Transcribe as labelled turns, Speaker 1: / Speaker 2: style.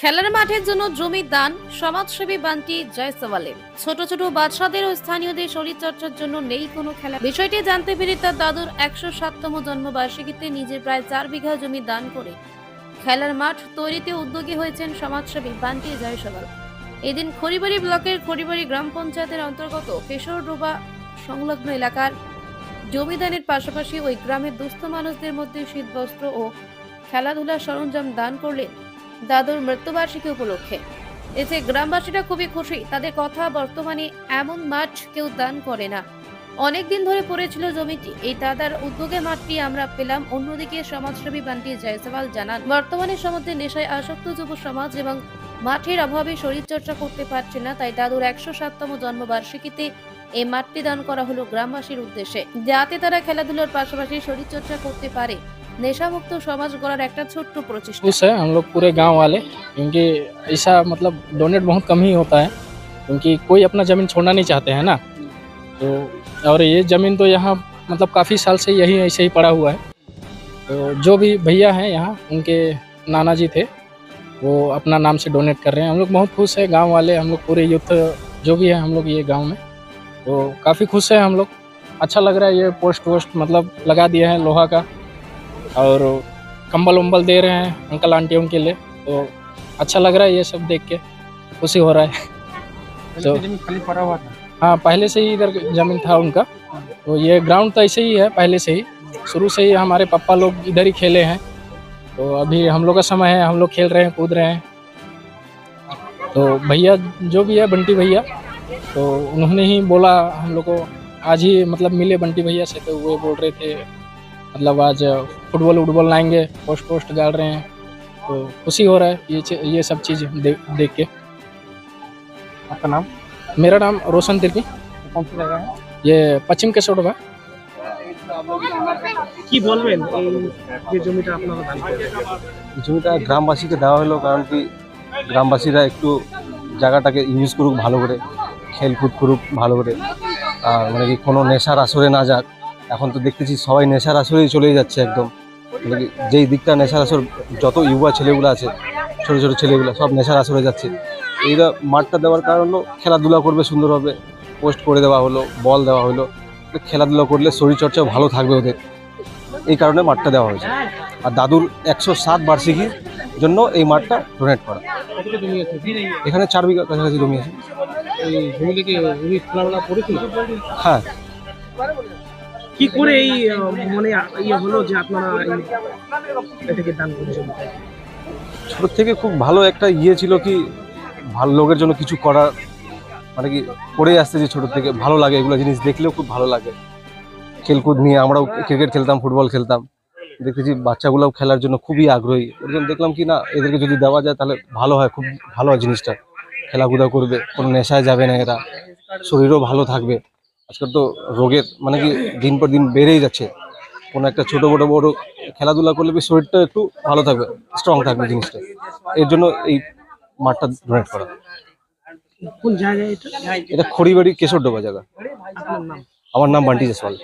Speaker 1: খেলার মাঠের জন্য জমি দান, সমাজসেবী বান্টি জয়সওয়ালে। ছোট ছোট বাচ্চাদের ও স্থানীয়দের শরীরচর্চার জন্য নেই কোনো খেলা। বিষয়টি জানতে পেরে তার দাদুর একশো সাততম জন্মবার্ষিকীতে নিজের প্রায় চার বিঘা জমি দান করে খেলার মাঠ তৈরিতে উদ্যোগী হয়েছেন সমাজসেবী বান্টি জয়সওয়াল। এদিন খড়িবাড়ি ব্লকের খড়িবাড়ি গ্রাম পঞ্চায়েতের অন্তর্গত কেশরডোবা সংলগ্ন এলাকার জমিদানের পাশাপাশি ওই গ্রামের দুস্থ মানুষদের মধ্যে শীতবস্ত্র ও খেলাধুলার সরঞ্জাম দান করলেন দাদুর মৃত্যুবার্ষিকী উপলক্ষে। এতে গ্রামবাসীরা খুবই খুশি। তাদের কথা বর্তমানে এমন মাঠ কেউ দান করে না। অনেকদিন ধরে পড়েছিল জমিটি। এই দাদার উদ্যোগে মাঠটি আমরা পেলাম। অন্যদিকে সমাজসেবী বান্টি জয়সওয়াল জানান, বর্তমানে সমাজে নেশায় আসক্ত যুব সমাজ এবং মাঠের অভাবে শরীরচর্চা করতে পারছে না, তাই দাদুর একশো সাততম জন্মবার্ষিকীতে এই মাঠটি দান করা হলো গ্রামবাসীর উদ্দেশ্যে। যাতে তারা খেলাধুলার পাশাপাশি শরীরচর্চা করতে পারে। नशा मुक्त समाज गढ़ार एक
Speaker 2: छोट है हम लोग पूरे गाँव वाले, क्योंकि ऐसा मतलब डोनेट बहुत कम ही होता है, क्योंकि कोई अपना ज़मीन छोड़ना नहीं चाहते, हैं ना? तो और ये ज़मीन तो यहाँ मतलब काफ़ी साल से यही ऐसे ही पड़ा हुआ है। तो जो भी भैया हैं यहाँ, उनके नाना जी थे, वो अपना नाम से डोनेट कर रहे हैं। हम लोग बहुत खुश है, गाँव वाले, हम लोग पूरे यूथ जो भी है हम लोग ये गाँव में। तो काफ़ी खुश है हम लोग। अच्छा लग रहा है ये पोस्ट वोस्ट मतलब लगा दिया है लोहा का। और कंबल उम्बल दे रहे हैं अंकल आंटियों के लिए। तो अच्छा लग रहा है ये सब देख के। खुशी हो रहा है। तो
Speaker 3: खाली पड़ा हुआ था।
Speaker 2: हाँ पहले से ही इधर ज़मीन था उनका। तो ये ग्राउंड तो ऐसे ही है पहले से ही। शुरू से ही हमारे पापा लोग इधर ही खेले हैं। तो अभी हम लोग का समय है हम लोग खेल रहे हैं कूद रहे हैं। तो भैया जो भी है बंटी भैया तो उन्होंने ही बोला हम लोग को आज ही मतलब मिले बंटी भैया से तो वो बोल रहे थे मतलब आज फुटबॉल वुटबॉल लाएंगे पोस्ट पोस्ट डाल रहे हैं तो खुशी हो रहा है ये ची- ये सब चीज़ देख देख के
Speaker 3: आपका नाम
Speaker 2: मेरा नाम रोशन तिर्की
Speaker 3: कौन सी जगह है
Speaker 2: ये पश्चिम केशोडवा
Speaker 3: কি বলবেন এই যে জমিটা আপনারা দান করলেন
Speaker 4: জমিটা গ্রামবাসীকে দেওয়া হলো কারণ কি গ্রামবাসীরা একটু জায়গাটাকে ইউজ করুক ভালো করে খেলকুদ করুক ভালো করে আর মানে কি কোনো নেশার আসরে না যাক এখন তো দেখতেছি সবাই নেশার আসরেই চলে যাচ্ছে একদম। মানে যেই দিকটা নেশার আসর যত ইউবা ছেলেগুলো আছে ছোটো ছোটো ছেলেগুলো সব নেশার আসরে যাচ্ছে। এইটা মাঠটা দেওয়ার কারণ হলো খেলাধুলা করবে সুন্দরভাবে পোস্ট করে দেওয়া হলো বল দেওয়া হলো। খেলাধুলা করলে শরীরচর্চাও ভালো থাকবে ওদের। এই কারণে মাঠটা দেওয়া হয়েছে। আর দাদুর একশো সাত বার্ষিকীর জন্য এই মাঠটা ডোনেট করা। এখানে চার বিঘা কাছাকাছি জমি আছে। হ্যাঁ।
Speaker 3: কি করে এই মানে ইয়ে হলো যে আপনারা এটাকে দান করেছেন?
Speaker 4: ছোট থেকে খুব ভালো একটা ইয়ে ছিল কি, ভালো লোকের জন্য কিছু করার মানে কি করে আসতে যে ছোট থেকে ভালো লাগে এগুলো জিনিস দেখলেও খুব ভালো লাগে। খেলকুদ নিয়ে আমরাও ক্রিকেট খেলতাম ফুটবল খেলতাম। দেখতেছি বাচ্চাগুলোও খেলার জন্য খুবই আগ্রহী। ওর জন্য দেখলাম কি না, এদেরকে যদি দেওয়া যায় তাহলে ভালো হয়, খুব ভালো হয় জিনিসটা। খেলাধুলা করবে, কোনো নেশায় যাবে না এরা। শরীরও ভালো থাকবে। আজকাল তো রোগের মানে কি দিন পর দিন বেড়েই যাচ্ছে। কোনো একটা ছোট বড় বড় খেলাধুলা করলে শরীরটা একটু ভালো থাকবে স্ট্রং থাকবে জিনিসটা। এর জন্য এই মাঠটা ডোনেট করা।
Speaker 3: কোন জায়গায় এটা?
Speaker 4: এটা খড়িবাড়ি কেশরডোবা জায়গা। আমার নাম বান্টি জেসওয়াল